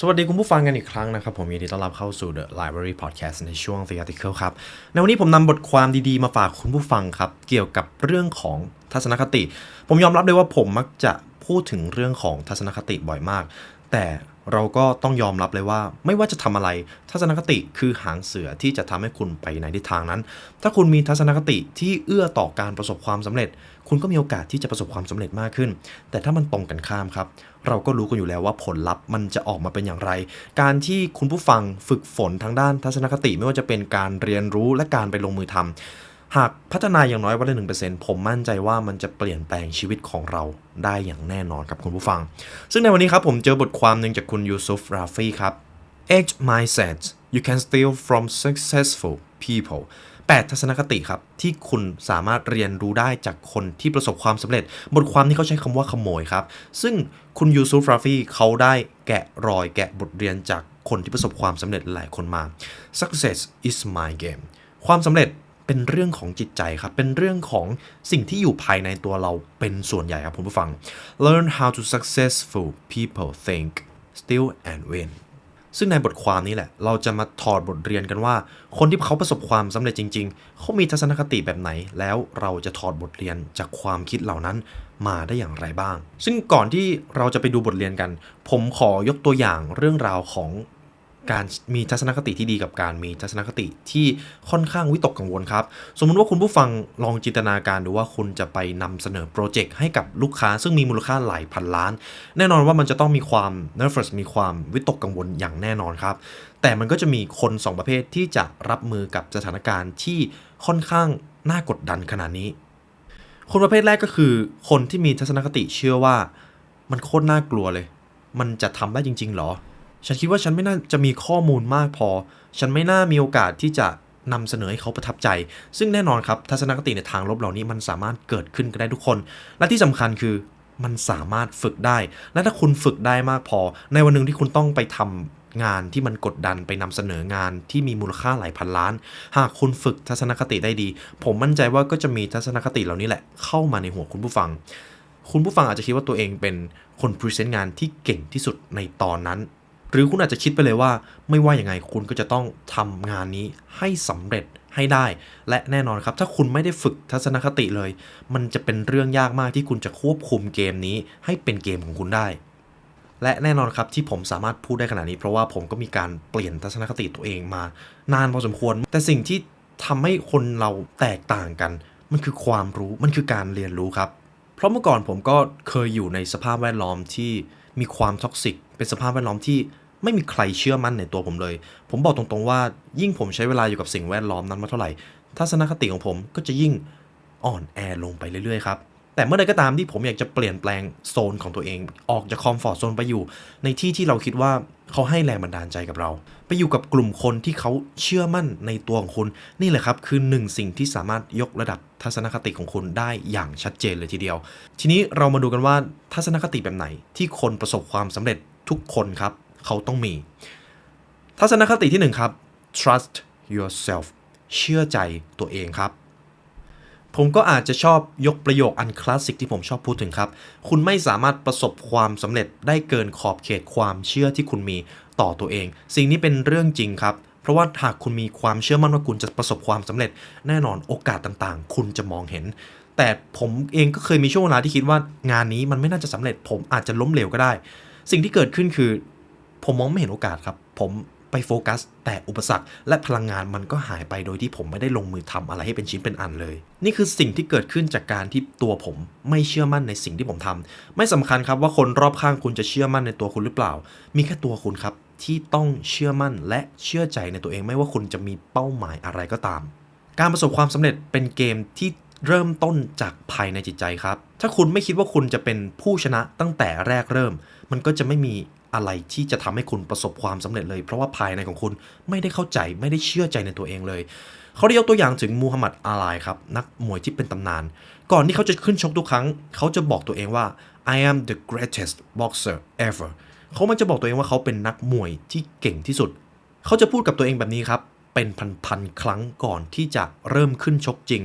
สวัสดีคุณผู้ฟังกันอีกครั้งนะครับ ผมยินดีต้อนรับเข้าสู่ The Library Podcast ในช่วง The Article ครับ ในวันนี้ผมนำบทความดีๆ มาฝากคุณผู้ฟังครับ เกี่ยวกับเรื่องของทัศนคติ ผมยอมรับเลยว่าผมมักจะพูดถึงเรื่องของทัศนคติบ่อยมาก แต่ เราก็ต้องยอมรับเลยว่า ไม่ว่าจะทำอะไร ทัศนคติคือหางเสือที่จะทำให้คุณไปในทิศทางนั้น ถ้าคุณมีทัศนคติที่เอื้อต่อการประสบความสำเร็จ คุณก็มีโอกาสที่จะประสบความสำเร็จมากขึ้น แต่ถ้ามันตรงกันข้ามครับ เราก็รู้กันอยู่แล้วว่าผลลัพธ์มันจะออกมาเป็นอย่างไร การที่คุณผู้ฟังฝึกฝนทางด้านทัศนคติไม่ว่าจะเป็นการเรียนรู้และการไปลงมือทำ หากพัฒนาอย่างน้อยวันละหนึ่งเปอร์เซ็นต์ผมมั่นใจว่ามันจะเปลี่ยนแปลงชีวิตของเราได้อย่างแน่นอนครับคุณผู้ฟัง ซึ่งในวันนี้ครับผมเจอบทความหนึ่งจากคุณยูซุฟราฟีครับ Age mindset you can steal from successful people 8 ทัศนคติครับ ที่คุณสามารถเรียนรู้ได้จากคนที่ประสบความสำเร็จ บทความนี้เขาใช้คำว่าขโมยครับ ซึ่งคุณยูซุฟราฟีเขาได้แกะรอยแกะบทเรียนจากคนที่ประสบความสำเร็จหลายคนมา success is my game ความสำเร็จ เป็นเรื่องของจิตใจครับ เป็นเรื่องของสิ่งที่อยู่ภายในตัวเราเป็นส่วนใหญ่ครับคุณผู้ฟัง learn how to successful people think steal and win ซึ่งในบทความนี้แหละ เราจะมาถอดบทเรียนกันว่า คนที่เขาประสบความสำเร็จจริง ๆ เขามีทัศนคติแบบไหน แล้วเราจะถอดบทเรียนจากความคิดเหล่านั้นมาได้อย่างไรบ้าง ซึ่งก่อนที่เราจะไปดูบทเรียนกัน ผมขอยกตัวอย่างเรื่องราวของ การมีทัศนคติที่ดีกับการมีทัศนคติที่ค่อนข้างวิตกกังวลครับ สมมุติว่าคุณผู้ฟังลองจินตนาการดูว่าคุณจะไปนำเสนอโปรเจกต์ให้กับลูกค้า ซึ่งมีมูลค่าหลายพันล้าน แน่นอนว่ามันจะต้องมีความ nervous มีความวิตกกังวลอย่างแน่นอนครับ แต่มันก็จะมีคน 2 ประเภทที่จะรับมือกับสถานการณ์ที่ค่อนข้างน่ากดดันขนาดนี้ คนประเภทแรกก็คือ คนที่มีทัศนคติเชื่อว่า มันโคตรน่ากลัวเลย มันจะทำได้จริง ๆ หรอ ฉันคิดว่าฉันไม่น่าจะมีข้อมูลมากพอ ฉันไม่น่ามีโอกาสที่จะนำเสนอให้เขาประทับใจ ซึ่งแน่นอนครับทัศนคติในทางลบเหล่านี้มันสามารถเกิดขึ้นกันได้ทุกคน และที่สำคัญคือมันสามารถฝึกได้ และถ้าคุณฝึกได้มากพอ ในวันหนึ่งที่คุณต้องไปทำงานที่มันกดดันไปนำเสนองานที่มีมูลค่าหลายพันล้าน หากคุณฝึกทัศนคติได้ดี ผมมั่นใจว่าก็จะมีทัศนคติเหล่านี้แหละเข้ามาในหัวคุณผู้ฟัง คุณผู้ฟังอาจจะคิดว่าตัวเองเป็นคนพรีเซนต์งานที่เก่งที่สุดในตอนนั้น หรือคุณอาจจะคิดไปเลยว่า ไม่ว่าอย่างไงคุณก็จะต้องทำงานนี้ให้สำเร็จให้ได้ และแน่นอนครับ ถ้าคุณไม่ได้ฝึกทัศนคติเลย มันจะเป็นเรื่องยากมากที่คุณจะควบคุมเกมนี้ ให้เป็นเกมของคุณได้ และแน่นอนครับที่ผมสามารถพูดได้ขนาดนี้ เพราะว่าผมก็มีการเปลี่ยนทัศนคติตัวเองมา นานพอสมควร แต่สิ่งที่ทำให้คนเราแตกต่างกัน มันคือความรู้มันคือการเรียนรู้ครับ เพราะเมื่อก่อนผมก็เคยอยู่ในสภาพแวดล้อมที่มีความท็อกซิกเป็นสภาพแวดล้อมที่ ไม่มีใครเชื่อมั่นในตัวผมเลย ผมบอกตรงๆว่ายิ่งผมใช้เวลาอยู่กับสิ่งแวดล้อมนั้นมาเท่าไหร่ ทัศนคติของผมก็จะยิ่งอ่อนแอลงไปเรื่อยๆครับ แต่เมื่อใดก็ตามที่ผมอยากจะเปลี่ยนแปลงโซนของตัวเอง ออกจากคอมฟอร์ทโซนไปอยู่ ในที่ที่เราคิดว่าเขาให้แรงบันดาลใจกับเรา ไปอยู่กับกลุ่มคนที่เขาเชื่อมั่นในตัวของคุณนี่แหละครับคือหนึ่งสิ่งที่สามารถยกระดับทัศนคติของคุณได้อย่างชัดเจนเลยทีเดียว ทีนี้เรามาดูกันว่าทัศนคติแบบไหนที่คนประสบความสำเร็จทุกคนครับ เขาต้องมี ทัศนคติที่หนึ่งครับ trust yourself เชื่อใจตัวเองครับ ผมก็อาจจะชอบยกประโยคอันคลาสสิกที่ผมชอบพูดถึงครับ คุณไม่สามารถประสบความสำเร็จได้เกินขอบเขตความเชื่อที่คุณมีต่อตัวเอง สิ่งนี้เป็นเรื่องจริงครับ เพราะว่าหากคุณมีความเชื่อมั่นว่าคุณจะประสบความสำเร็จ แน่นอนโอกาสต่างๆ คุณจะมองเห็นแต่ผมเองก็เคยมีช่วงเวลาที่คิดว่างานนี้มันไม่น่าจะสำเร็จ ผมอาจจะล้มเหลวก็ได้ สิ่งที่เกิดขึ้นคือ ผมมองไม่เห็นโอกาสครับ ผมไปโฟกัส แต่อุปสรรค และพลังงานมันก็หายไปโดยที่ผมไม่ได้ลงมือทำอะไรให้เป็นชิ้นเป็นอันเลย นี่คือสิ่งที่เกิดขึ้นจากการที่ตัวผมไม่เชื่อมั่นในสิ่งที่ผมทำไม่สำคัญครับว่าคนรอบข้างคุณจะเชื่อมั่นในตัวคุณหรือเปล่า มีแค่ตัวคุณครับที่ต้องเชื่อมั่นและเชื่อใจในตัวเองไม่ว่าคุณจะมีเป้าหมายอะไรก็ตาม การประสบความสำเร็จเป็นเกมที่เริ่มต้นจากภายในจิตใจครับ ถ้าคุณไม่คิดว่าคุณจะเป็นผู้ชนะตั้งแต่แรกเริ่ม มันก็จะไม่มี อะไรที่จะทำให้คุณประสบความสำเร็จเลย เพราะว่าภายในของคุณไม่ได้เข้าใจไม่ได้เชื่อใจในตัวเองเลย เขาได้ยกตัวอย่างถึงมูฮัมหมัดอาลายครับ นักมวยที่เป็นตำนาน ก่อนที่เขาจะขึ้นชกทุกครั้ง เขาจะบอกตัวเองว่า I am the greatest boxer ever เขามันจะบอกตัวเองว่าเขาเป็นนักมวยที่เก่งที่สุด เขาจะพูดกับตัวเองแบบนี้ครับ เป็นพันๆครั้งก่อนที่จะเริ่มขึ้นชกจริง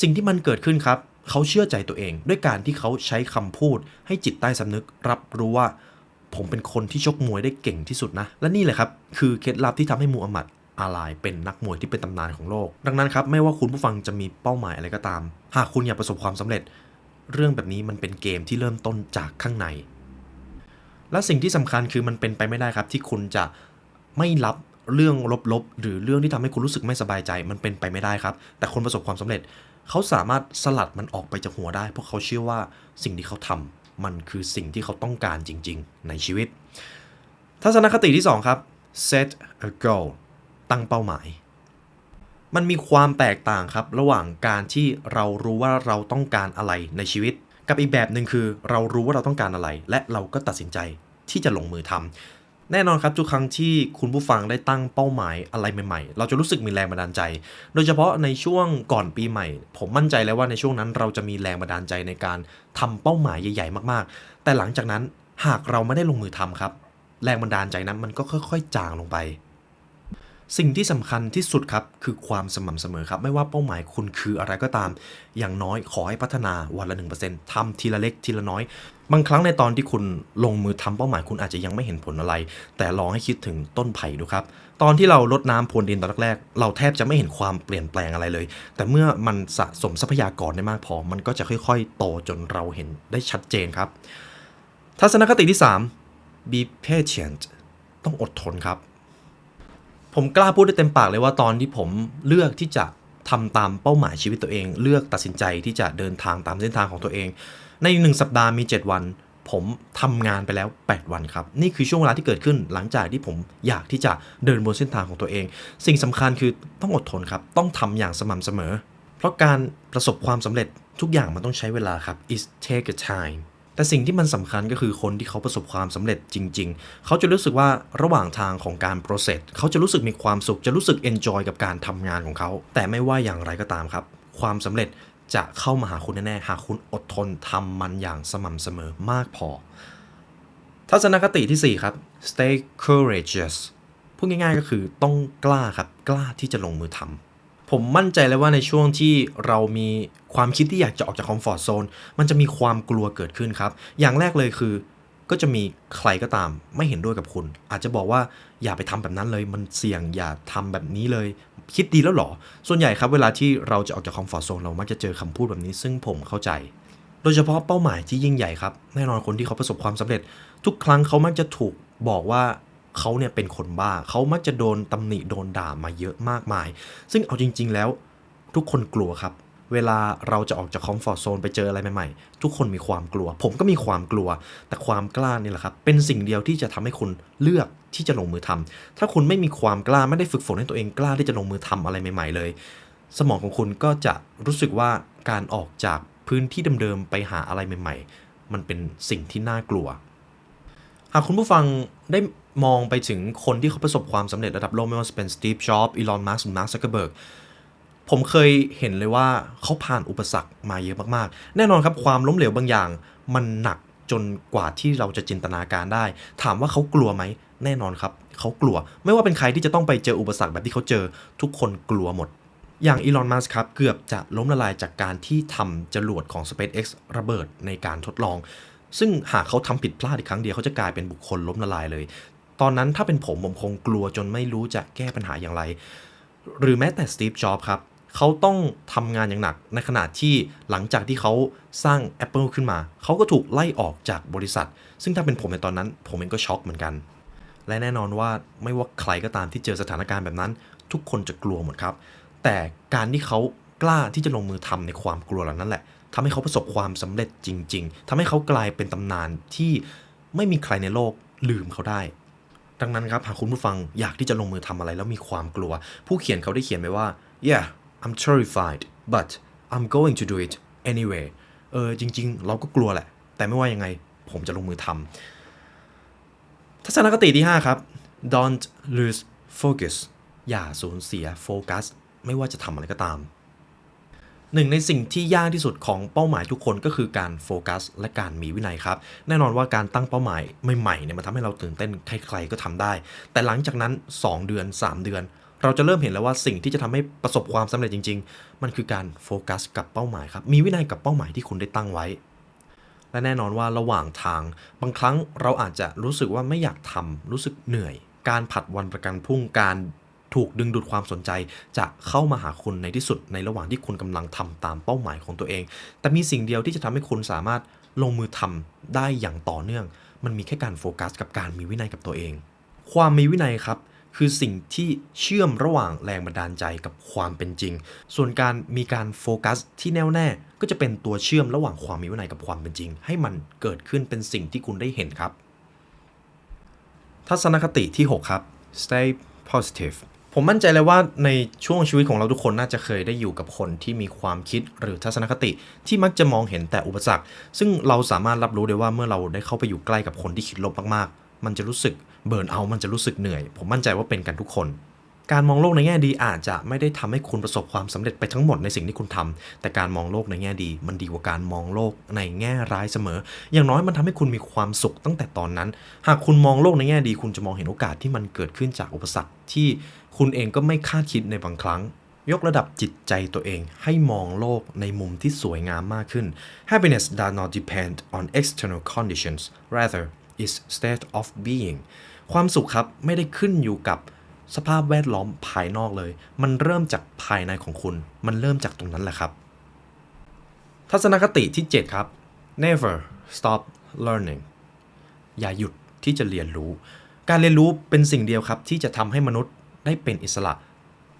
สิ่งที่มันเกิดขึ้นครับ เขาเชื่อใจตัวเอง ด้วยการที่เขาใช้คำพูดให้จิตใต้สำนึกรับรู้ว่า ผมเป็นคนที่ชกมวยได้เก่งที่สุดนะ และนี่แหละครับ คือเคล็ดลับที่ทำให้มูฮัมหมัดอาลายเป็นนักมวยที่เป็นตำนานของโลก ดังนั้นครับ ไม่ว่าคุณผู้ฟังจะมีเป้าหมายอะไรก็ตาม หากคุณอยากประสบความสำเร็จ เรื่องแบบนี้มันเป็นเกมที่เริ่มต้นจากข้างใน และสิ่งที่สำคัญคือมันเป็นไปไม่ได้ครับ ที่คุณจะไม่รับเรื่องลบๆ หรือเรื่องที่ทำให้คุณรู้สึกไม่สบายใจ มันเป็นไปไม่ได้ครับ แต่คนประสบความสำเร็จ เขาสามารถสลัดมันออกไปจากหัวได้ เพราะเขาเชื่อว่าสิ่งที่เขาทำ มันคือสิ่งที่เขาต้องการจริง ๆ ในชีวิต ทัศนคติที่ 2 ครับ set a goal ตั้งเป้าหมาย มันมีความแตกต่างครับ ระหว่างการที่เรารู้ว่าเราต้องการอะไรในชีวิต กับอีกแบบหนึ่งคือ เรารู้ว่าเราต้องการอะไร และเราก็ตัดสินใจที่จะลงมือทำ แน่นอนครับทุกครั้งที่คุณผู้ฟังได้ตั้งเป้าหมายอะไรใหม่ๆ เราจะรู้สึกมีแรงบันดาลใจ โดยเฉพาะในช่วงก่อนปีใหม่ ผมมั่นใจแล้วว่าในช่วงนั้นเราจะมีแรงบันดาลใจในการทำเป้าหมายใหญ่ ๆ มากๆ แต่หลังจากนั้นหากเราไม่ได้ลงมือทำครับ แรงบันดาลใจนั้นมันก็ค่อย ๆ จางลงไป สิ่งที่สำคัญที่สุดครับคือความสม่ำเสมอครับ ไม่ว่าเป้าหมายคุณคืออะไรก็ตาม อย่างน้อยขอให้พัฒนาวันละ 1%ทำทีละเล็กทีละน้อย บางครั้งในตอนที่คุณลงมือทำเป้าหมายคุณอาจจะยังไม่เห็นผลอะไร แต่ลองให้คิดถึงต้นไผ่ดูครับ ตอนที่เราลดน้ำพรวนดินตอนแรกๆเราแทบจะไม่เห็นความเปลี่ยนแปลงอะไรเลย แต่เมื่อมันสะสมทรัพยากรได้มากพอ มันก็จะค่อย ๆ โตจนเราเห็นได้ชัดเจนครับ ทัศนคติที่ 3 be patient ต้องอดทนครับ ผมกล้าพูดได้เต็มปากเลยว่าตอนที่ผมเลือกที่จะทำตามเป้าหมายชีวิตตัวเอง เลือกตัดสินใจที่จะเดินทางตามเส้นทางของตัวเอง ในหนึ่งสัปดาห์มี 7 วัน ผมทำงานไปแล้ว 8 วันครับ นี่คือช่วงเวลาที่เกิดขึ้นหลังจากที่ผมอยากที่จะเดินบนเส้นทางของตัวเอง สิ่งสำคัญคือต้องอดทนครับต้องทำอย่างสม่ำเสมอ เพราะการประสบความสำเร็จทุกอย่างมันต้องใช้เวลาครับ it take a time แต่สิ่งที่มันสำคัญก็คือคนที่เขาประสบความสำเร็จจริง ๆ เขาจะรู้สึกว่าระหว่างทางของการ process เขาจะรู้สึกมีความสุข จะรู้สึก enjoy กับการทำงานของเขา แต่ไม่ว่าอย่างไรก็ตามครับ ความสำเร็จจะเข้ามาหาคุณแน่ๆ หากคุณอดทนทำมันอย่างสม่ำเสมอมากพอ ทัศนคติที่ 4 ครับ stay courageous พูดง่ายๆก็คือต้องกล้าครับ กล้าที่จะลงมือทำ ผมมั่นใจเลยว่าในช่วงที่เรามีความคิดที่อยากจะออกจากคอมฟอร์ทโซนมันจะมีความกลัวเกิดขึ้นครับ อย่างแรกเลยคือ ก็จะมีใครก็ตาม ไม่เห็นด้วยกับคุณ อาจจะบอกว่าอย่าไปทำแบบนั้นเลย มันเสี่ยงอย่าทำแบบนี้เลย คิดดีแล้วหรอ ส่วนใหญ่ครับเวลาที่เราจะออกจากคอมฟอร์ทโซนเรามักจะเจอคำพูดแบบนี้ ซึ่งผมเข้าใจ โดยเฉพาะเป้าหมายที่ยิ่งใหญ่ครับแน่นอนคนที่เขาประสบความสำเร็จ ทุกครั้งเขามักจะถูกบอกว่า เขาเนี่ยเป็นคนบ้าเขามักจะโดนตำหนิโดนด่ามาเยอะมากมาย ซึ่งเอาจริง ๆ แล้วทุกคนกลัวครับ เวลาเราจะออกจากคอมฟอร์ทโซนไปเจออะไรใหม่ๆ ทุกคนมีความกลัว ผมก็มีความกลัว แต่ความกล้านี่แหละครับ เป็นสิ่งเดียวที่จะทำให้คุณเลือกที่จะลงมือทำถ้าคุณไม่มีความกล้าไม่ได้ฝึกฝนให้ตัวเองกล้าที่จะลงมือทำอะไรใหม่ ๆ เลย สมองของคุณก็จะรู้สึกว่าการออกจากพื้นที่เดิมๆไปหาอะไรใหม่ ๆ มันเป็นสิ่งที่น่ากลัว หากคุณผู้ฟังได้ มองไปถึงคนที่เขาประสบความสำเร็จระดับโลกไม่ว่าจะเป็นสตีฟจ็อบส์อีลอนมัสก์หรือมาร์คซักเกอร์เบิร์กผมเคยเห็นเลยว่าเขาผ่านอุปสรรคมาเยอะมากๆ แน่นอนครับความล้มเหลวบางอย่าง มันหนักจนกว่าที่เราจะจินตนาการได้ ถามว่าเขากลัวไหม แน่นอนครับ เขากลัว ไม่ว่าเป็นใครที่จะต้องไปเจออุปสรรคแบบที่เขาเจอ ทุกคนกลัวหมด อย่างอีลอน มัสก์ครับ เกือบจะล้มละลายจากการที่ทำจรวดของ SpaceX ระเบิดในการทดลอง ซึ่งหากเขาทำผิดพลาดอีกครั้งเดียวเขาจะกลายเป็นบุคคลล้มละลายเลย ตอนนั้นถ้าเป็นผมผมคงกลัวจนไม่รู้จะแก้ปัญหาอย่างไร หรือแม้แต่สตีฟ จ็อบครับ เขาต้องทำงานอย่างหนัก ในขณะที่หลังจากที่เขาสร้าง Apple ขึ้นมา เขาก็ถูกไล่ออกจากบริษัท ซึ่งถ้าเป็นผมในตอนนั้น ผมเองก็ช็อกเหมือนกัน และแน่นอนว่าไม่ว่าใครก็ตามที่เจอสถานการณ์แบบนั้น ทุกคนจะกลัวหมดครับ แต่การที่เขากล้าที่จะลงมือทำในความกลัวเหล่านั้นแหละทำให้เขาประสบความสำเร็จจริง ๆทำให้เขากลายเป็นตำนานที่ไม่มีใครในโลกลืมเขาได้ ดังนั้นครับหากคุณผู้ฟังอยากที่จะลงมือทำอะไรแล้วมีความกลัว ผู้เขียนเขาได้เขียนไว้ว่า yeah I'm terrified but I'm going to do it anyway เออจริง ๆ เราก็กลัวแหละ แต่ไม่ว่ายังไง ผมจะลงมือทำทัศนคติที่ 5 ครับ don't lose focus อย่าสูญเสียโฟกัสไม่ว่าจะทำอะไรก็ตาม หนึ่งในสิ่งที่ยากที่สุดของเป้าหมายทุกคนก็คือการโฟกัส และการมีวินัยครับ แน่นอนว่าการตั้งเป้าหมายใหม่ๆเนี่ยมันทำให้เราตื่นเต้นใครๆก็ทำได้ แต่หลังจากนั้น 2 เดือน 3 เดือน เราจะเริ่มเห็นแล้วว่าสิ่งที่จะทำให้ประสบความสำเร็จจริง ๆ มันคือการโฟกัสกับเป้าหมายครับมีวินัยกับเป้าหมายที่คุณได้ตั้งไว้และแน่นอนว่าระหว่างทาง บางครั้งเราอาจจะรู้สึกว่าไม่อยากทำรู้สึกเหนื่อย การผัดวันประกันพรุ่งการ ถูกดึงดูดความสนใจ จะเข้ามาหาคุณในที่สุดในระหว่างที่คุณกำลังทำตามเป้าหมายของตัวเอง แต่มีสิ่งเดียวที่จะทำให้คุณสามารถลงมือทำได้อย่างต่อเนื่อง มันมีแค่การโฟกัสกับการมีวินัยกับตัวเอง ความมีวินัยครับคือสิ่งที่เชื่อมระหว่างแรงบันดาลใจกับความเป็นจริง ส่วนการมีการโฟกัสที่แน่วแน่ ก็จะเป็นตัวเชื่อมระหว่างความมีวินัยกับความเป็นจริง ให้มันเกิดขึ้นเป็นสิ่งที่คุณได้เห็นครับ ทัศนคติที่ 6 ครับ stay positive ผมมั่นใจเลยว่าในช่วงชีวิตของเราทุกคนน่าจะเคยได้อยู่กับคนที่มีความคิดหรือทัศนคติที่มักจะมองเห็นแต่อุปสรรค ซึ่งเราสามารถรับรู้ได้ว่าเมื่อเราได้เข้าไปอยู่ใกล้กับคนที่คิดลบมากๆ มันจะรู้สึกเบิร์นเอามันจะรู้สึกเหนื่อย ผมมั่นใจว่าเป็นกันทุกคน การมองโลกในแง่ดีอาจจะไม่ได้ทำให้คุณประสบความสำเร็จไปทั้งหมดในสิ่งที่คุณทำแต่การมองโลกในแง่ดี มันดีกว่าการมองโลกในแง่ร้ายเสมอ อย่างน้อยมันทำให้คุณมีความสุขตั้งแต่ตอนนั้น หากคุณมองโลกในแง่ดี คุณจะมองเห็นโอกาสที่มันเกิดขึ้นจากอุปสรรคที่ คุณเองก็ไม่คาดคิดในบางครั้ง ยกระดับจิตใจตัวเองให้มองโลกในมุมที่สวยงามมากขึ้น Happiness does not depend on external conditions rather is state of being ความสุขครับไม่ได้ขึ้นอยู่กับสภาพแวดล้อมภายนอกเลย มันเริ่มจากภายในของคุณ มันเริ่มจากตรงนั้นแหละครับ ทัศนคติที่ 7 ครับ never stop learning อย่าหยุดที่จะเรียนรู้ การเรียนรู้เป็นสิ่งเดียวครับที่จะทำให้มนุษย์ ได้เป็นอิสระ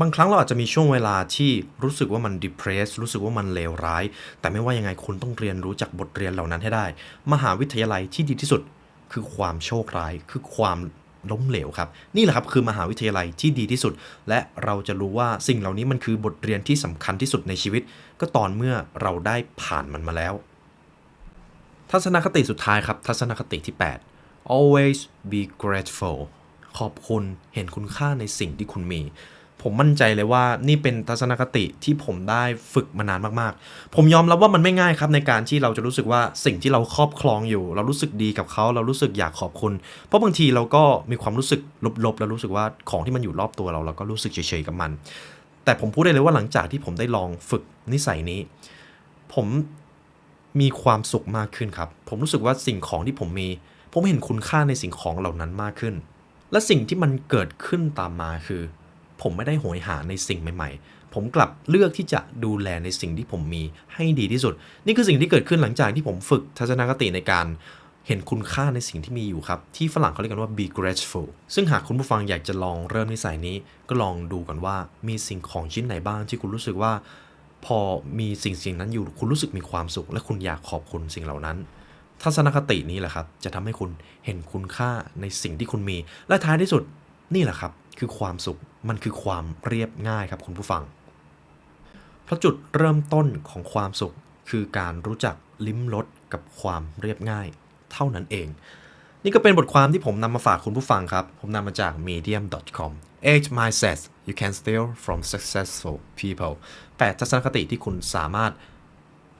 บางครั้งเราอาจจะมีช่วงเวลาที่รู้สึกว่ามัน depressed รู้สึกว่ามันเลวร้าย แต่ไม่ว่ายังไงคุณต้องเรียนรู้จากบทเรียนเหล่านั้นให้ได้ มหาวิทยาลัยที่ดีที่สุด คือความโชคร้าย คือความล้มเหลวครับ นี่แหละครับคือมหาวิทยาลัยที่ดีที่สุด และเราจะรู้ว่าสิ่งเหล่านี้มันคือบทเรียนที่สำคัญที่สุดในชีวิต ก็ตอนเมื่อเราได้ผ่านมันมาแล้ว ทัศนคติสุดท้ายครับ ทัศนคติที่ 8 always be grateful ขอบคุณเห็นคุณค่าในสิ่งที่คุณมี ผมมั่นใจเลยว่านี่เป็นทัศนคติที่ผมได้ฝึกมานานมากๆ ผมยอมรับว่ามันไม่ง่ายครับในการที่เราจะรู้สึกว่าสิ่งที่เราครอบครองอยู่ เรารู้สึกดีกับเขาเรารู้สึกอยากขอบคุณ เพราะบางทีเราก็มีความรู้สึกลบๆ แล้วรู้สึกว่าของที่มันอยู่รอบตัวเราเราก็รู้สึกเฉยๆกับมัน แต่ผมพูดได้เลยว่าหลังจากที่ผมได้ลองฝึกนิสัยนี้ ผมมีความสุขมากขึ้นครับ ผมรู้สึกว่าสิ่งของที่ผมมี ผมเห็นคุณค่าในสิ่งของเหล่านั้นมากขึ้น และสิ่งที่มันเกิดขึ้นตามมาคือ ผมไม่ได้โหยหาในสิ่งใหม่ ๆ ผมกลับเลือกที่จะดูแลในสิ่งที่ผมมีให้ดีที่สุด นี่คือสิ่งที่เกิดขึ้นหลังจากที่ผมฝึกทัศนคติในการเห็นคุณค่าในสิ่งที่มีอยู่ครับ ที่ฝรั่งเขาเรียกกันว่า be grateful ซึ่งหากคุณผู้ฟังอยากจะลองเริ่มนิสัยนี้ ก็ลองดูกันว่ามีสิ่งของชิ้นไหนบ้างที่คุณรู้สึกว่า พอมีสิ่งสิ่งนั้นอยู่คุณรู้สึกมีความสุข และคุณอยากขอบคุณสิ่งเหล่านั้น ทัศนคตินี้แหละครับ จะทำให้คุณเห็นคุณค่าในสิ่งที่คุณมี และท้ายที่สุดนี่แหละครับ คือความสุขมันคือความเรียบง่ายครับคุณผู้ฟัง เพราะจุดเริ่มต้นของความสุขคือการรู้จักลิ้มรสกับความเรียบง่าย เท่านั้นเอง นี่ก็เป็นบทความที่ผมนำมาฝากคุณผู้ฟังครับ ผมนำมาจาก medium.com eight mindsets you can steal from successful people แปดทัศนคติที่คุณสามารถ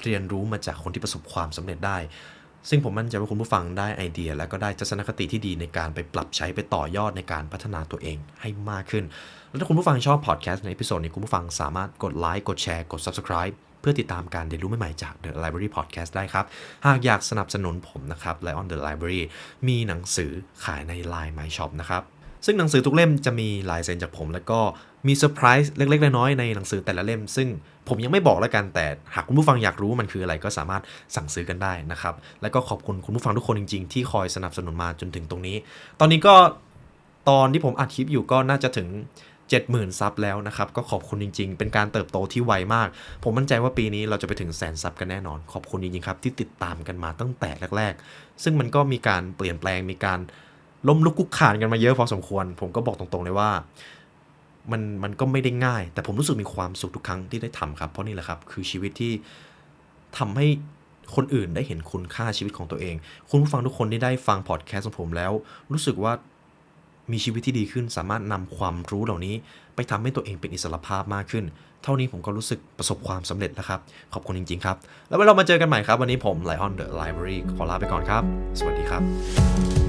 เรียนรู้มาจากคนที่ประสบความสำเร็จได้ ซึ่งผมมั่นใจว่าคุณผู้ฟังได้ไอเดีย และก็ได้ทัศนคติที่ดีในการไปปรับใช้ไปต่อยอดในการพัฒนาตัวเองให้มากขึ้น แล้วถ้าคุณผู้ฟังชอบพอดแคสต์ในพิโซดนี้คุณผู้ฟังสามารถกดไลค์กดแชร์กด subscribe เพื่อติดตามการเรียนรู้ใหม่ๆจาก The Library Podcast ได้ครับ หากอยากสนับสนุนผมนะครับ Lion The Library มีหนังสือขายใน Line My Shop นะครับ ซึ่งหนังสือทุกเล่มจะมีลายเซ็นจากผมแล้วก็ มีเซอร์ไพรส์เล็กๆ น้อยๆ ในหนังสือแต่ละเล่ม ซึ่งผมยังไม่บอกแล้วกันแต่หากคุณผู้ฟังอยากรู้ว่ามันคืออะไรก็สามารถสั่งซื้อกันได้นะครับ แล้วก็ขอบคุณคุณผู้ฟังทุกคนจริง ๆ ที่คอยสนับสนุนมาจนถึงตรงนี้ ตอนนี้ก็ตอนที่ผมอัดคลิปอยู่ก็น่าจะถึง 70,000 ซับแล้วนะครับ ก็ขอบคุณจริง ๆ เป็นการเติบโตที่ไวมาก ผมมั่นใจว่าปีนี้เราจะไปถึงแสนซับกันแน่นอน ขอบคุณจริงๆครับที่ติดตามกันมาตั้งแต่แรกๆ ซึ่งมันก็มีการเปลี่ยนแปลงมีการล้มลุกคุกคานกันมาเยอะพอสมควร ผมก็บอกตรงๆเลยว่า มันมันก็ไม่ได้ง่าย แต่ผมรู้สึกมีความสุขทุกครั้งที่ได้ทำครับ เพราะนี่แหละครับ คือชีวิตที่ทำให้คนอื่นได้เห็นคุณค่าชีวิตของตัวเอง คุณผู้ฟังทุกคนที่ได้ฟังพอดแคสต์ของผมแล้ว รู้สึกว่ามีชีวิตที่ดีขึ้น สามารถนำความรู้เหล่านี้ ไปทำให้ตัวเองเป็นอิสระภาพมากขึ้น เท่านี้ผมก็รู้สึกประสบความสำเร็จแล้วครับ ขอบคุณจริง ๆ ครับ แล้วไว้เรามาเจอกันใหม่ครับ วันนี้ผมไลออนเดอะไลบรารีขอลาไปก่อนครับ สวัสดีครับ